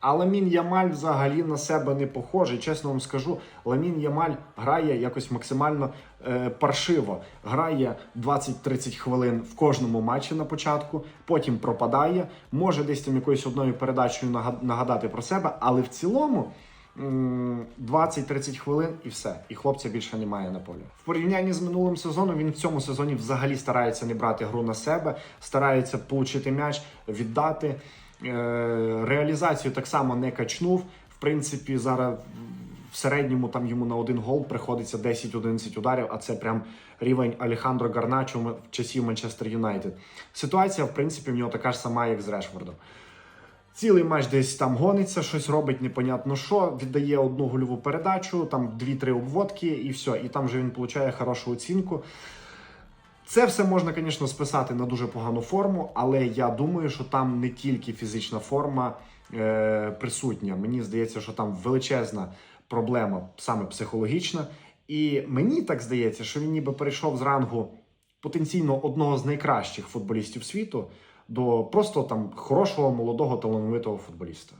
А Ламін Ямаль взагалі на себе не похожий. Чесно вам скажу, Ламін Ямаль грає якось максимально е, паршиво. Грає 20-30 хвилин в кожному матчі на початку, потім пропадає, може десь там якоюсь одною передачею нага- нагадати про себе, але в цілому. м, 20-30 хвилин і все. І хлопця більше немає на полі. В порівнянні з минулим сезоном він в цьому сезоні взагалі старається не брати гру на себе, старається получити м'яч, віддати. Е, Реалізацію так само не качнув. В принципі, зараз в середньому там йому на один гол приходиться 10-11 ударів, а це прям рівень Алехандро Гарначо в часів Манчестер Юнайтед. Ситуація, в принципі, в нього така ж сама, як з Решфордом. Цілий матч десь там гониться, щось робить непонятно що, віддає одну гольову передачу, там 2-3 обводки і все. І там вже він отримує хорошу оцінку. Це все можна, звісно, списати на дуже погану форму, але я думаю, що там не тільки фізична форма е, присутня. Мені здається, що там величезна проблема саме психологічна. І мені так здається, що він ніби перейшов з рангу потенційно одного з найкращих футболістів світу до просто там хорошого молодого талановитого футболіста.